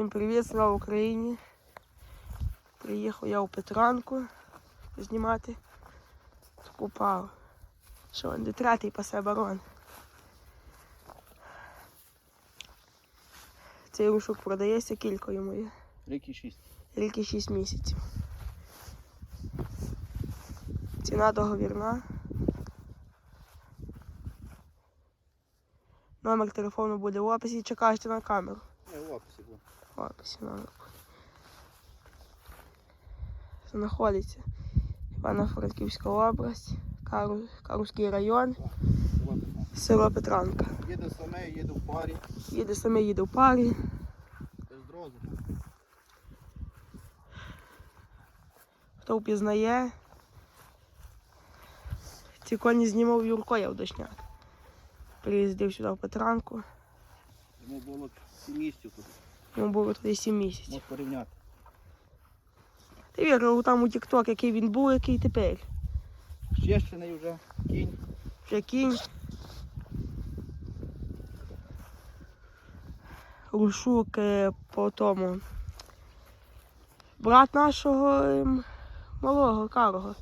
Всім привіт, слава Україні. Приїхав я у Петранку знімати. Попав. Що він де третій пасе барон. Цей рушок продається кілька йому є. Рік і шість. Рік і 6 місяців. Ціна договірна. Номер телефону буде в описі. Чекайте на камеру. Буде. Знаходиться Івано-Франківська область, Кару... Каруський район, Село Петранка. Їде саме, їде в парі. Їде саме, їде в парі. Хто впізнає. Ці коні знімав Юрко Явдошняк. Приїздив сюди в Петранку. Йому було 7 місяців тут. Йому було тоді 7 місяців. Можеш порівняти. Ти вірив там у Тік-Ток, який він був, який тепер. Щещений вже, кінь. Вже кінь. Рушук е, по тому. Брат нашого ем, малого карого.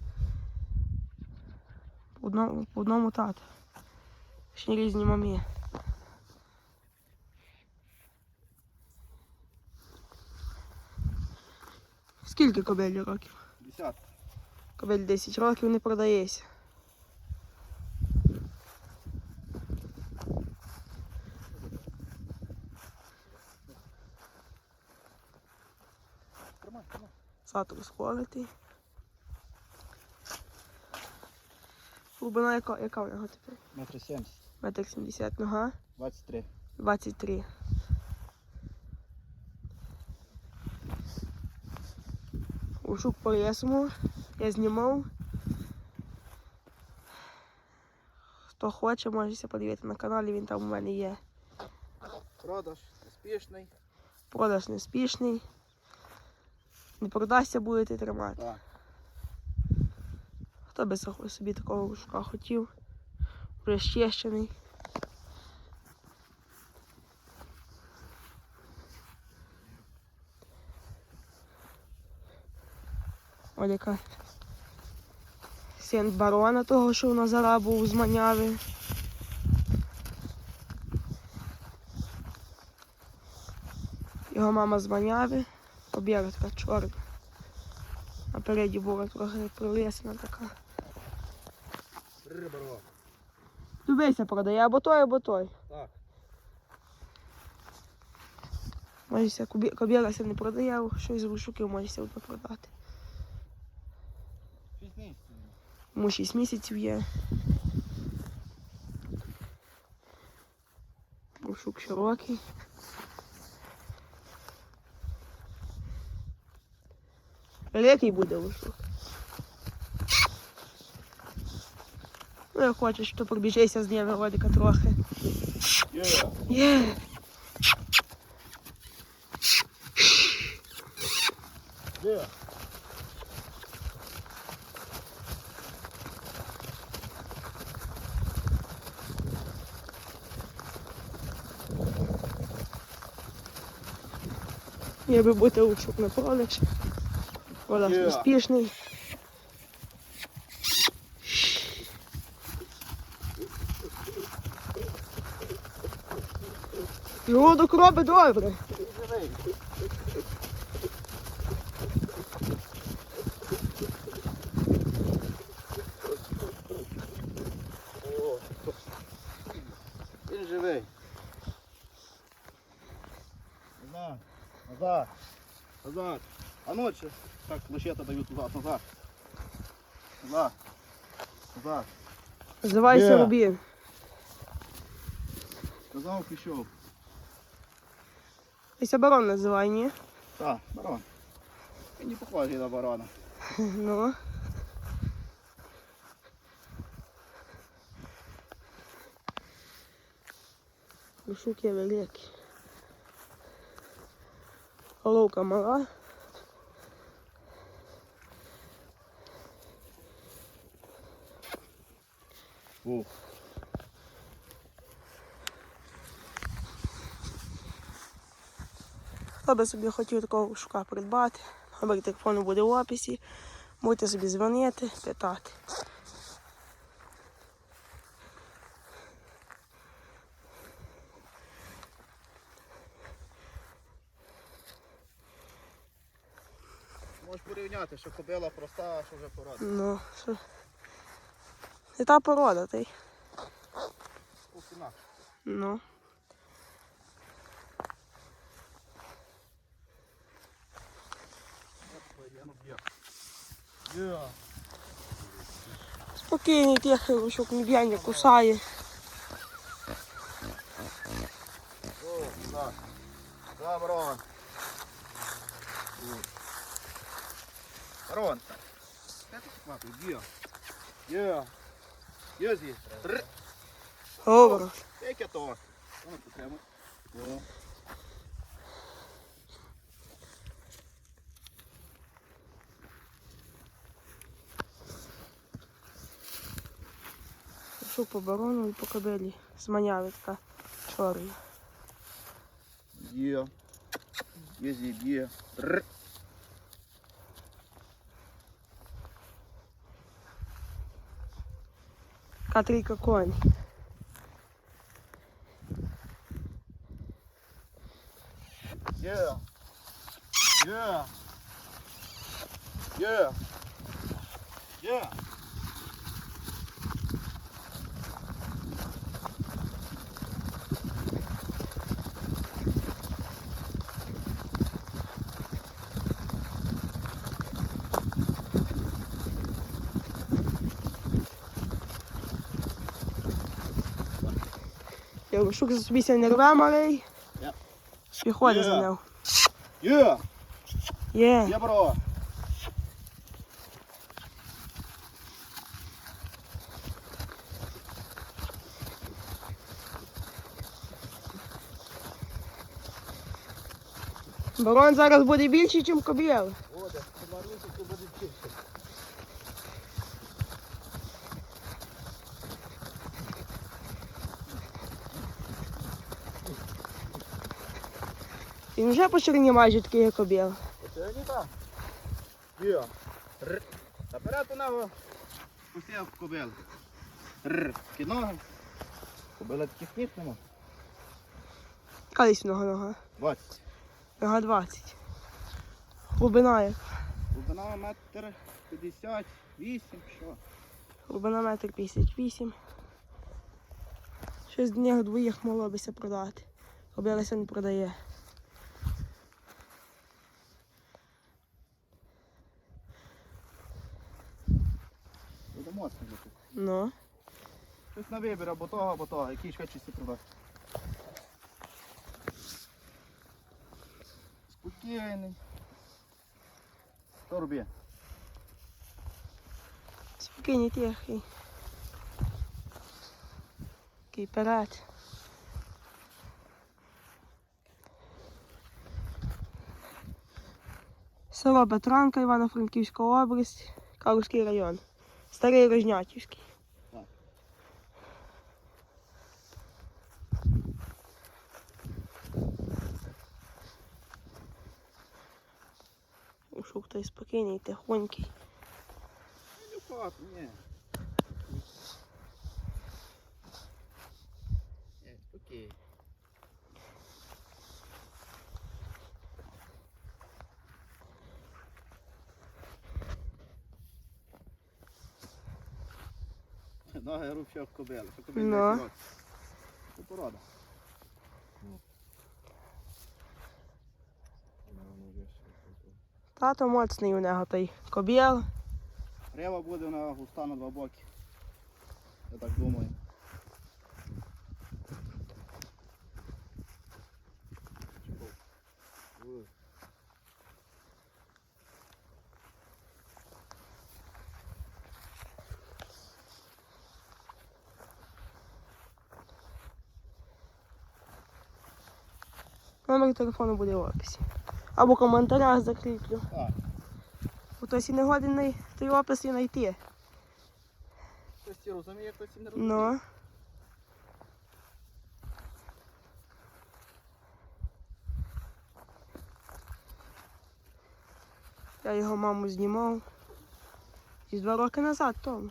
По одному, по одному тату. Ще різні мамі. Скільки кобелі років? Десятка. Кобель 10 років не продається. Зад розколитий. Глибина яка, яка в нього тепер? Метр сімдесят. Метр 70 нога, 23. 23. Ушук по лісому. Я знімав. Хто хоче, можете подивитися на каналі, він там у мене є. Продаж успішний. Продаж неспішний. Не продасться, будете тримати. Так. Хто би собі такого рушка хотів? Вже Ось яка син барона того, що у Назара був з маняви. Його мама з маняви, побіга така чорна. Напереді була трохи пролисна така. Дивися, продає або той, або той. Так. Можеся, кобіра не продає, щось з рушуків можеся продати. 6 місяців. Йому 6 місяців є. Рушук широкий. Великий буде рушук. Ну, як хочеш, то пробіжися з ними родика трохи. Є. Є. Є. Я би бути лучок на продаж. Продаж Є. успішний. Жолудок робить добре. Живий. О. Він живий. Назад. Назад. Назад. А ночі. Так, лощета дають назад. Назад. Назад. Назад. Називайся Є. Рубін. Казав, пішов. Ися барон називай, ні? Так, барон. Він не похожий на барона. Ну. Шуки великі. Головка мала. Ух. Хто би собі хотів такого шука придбати, номер телефону буде в описі. Можете собі дзвонити, питати. порівняти, що кобила проста, а що вже порода. Ну, що? Не та порода, та й. Купина. Ну. Є. Спокійний тихий, щоб не б'є, не кусає. О, так. Да, Барон. Мати? Є. Є. Є зі. Говорю. Яке то? Воно. О. Пішов по барону і по кобилі. Зманявицька чорна. Є. Є зі. Є. Р. Катрійка конь. Є. Є. Є. Є. Я шук за собі ся не рве малий. Я. І ходить Є. за ним. Є. Є. Є, бро. Барон зараз буде більший, ніж кобіл. Він вже по ширині майже такий, як. Оце не так. Є. Наперед у нього пустив кобил. Ноги. Кобила таких ніг нема. Калісь нога нога. 20. Нога 20. Глибина як. Глибина метр 58, що? Глибина метр 58. Щось до нього двоїх могло бися продати. Кобилася не продає. Буде бути. Ну. Щось на вибір або того, або того, який ж хочеться продати. Спокійний. Що робить? Спокійний тихий. Такий перед. Село Петранка, Івано-Франківська область, Калузький район. Старий Рожнятівський. Так. Шук той спокійний, тихонький. Люкат, ні. Ні, Ноги рубче в кобили. Що кобили Ну. не Це порода. Тато моцний у нього той кобіл. Рева буде на густа на два боки. Я так думаю. Номер телефону буде в описі. Або в коментарях закріплю. Хтось і не годен той опис і знайти. Хтось і розуміє, хтось і не розуміє. Ну. Я його маму знімав. І два роки назад тому.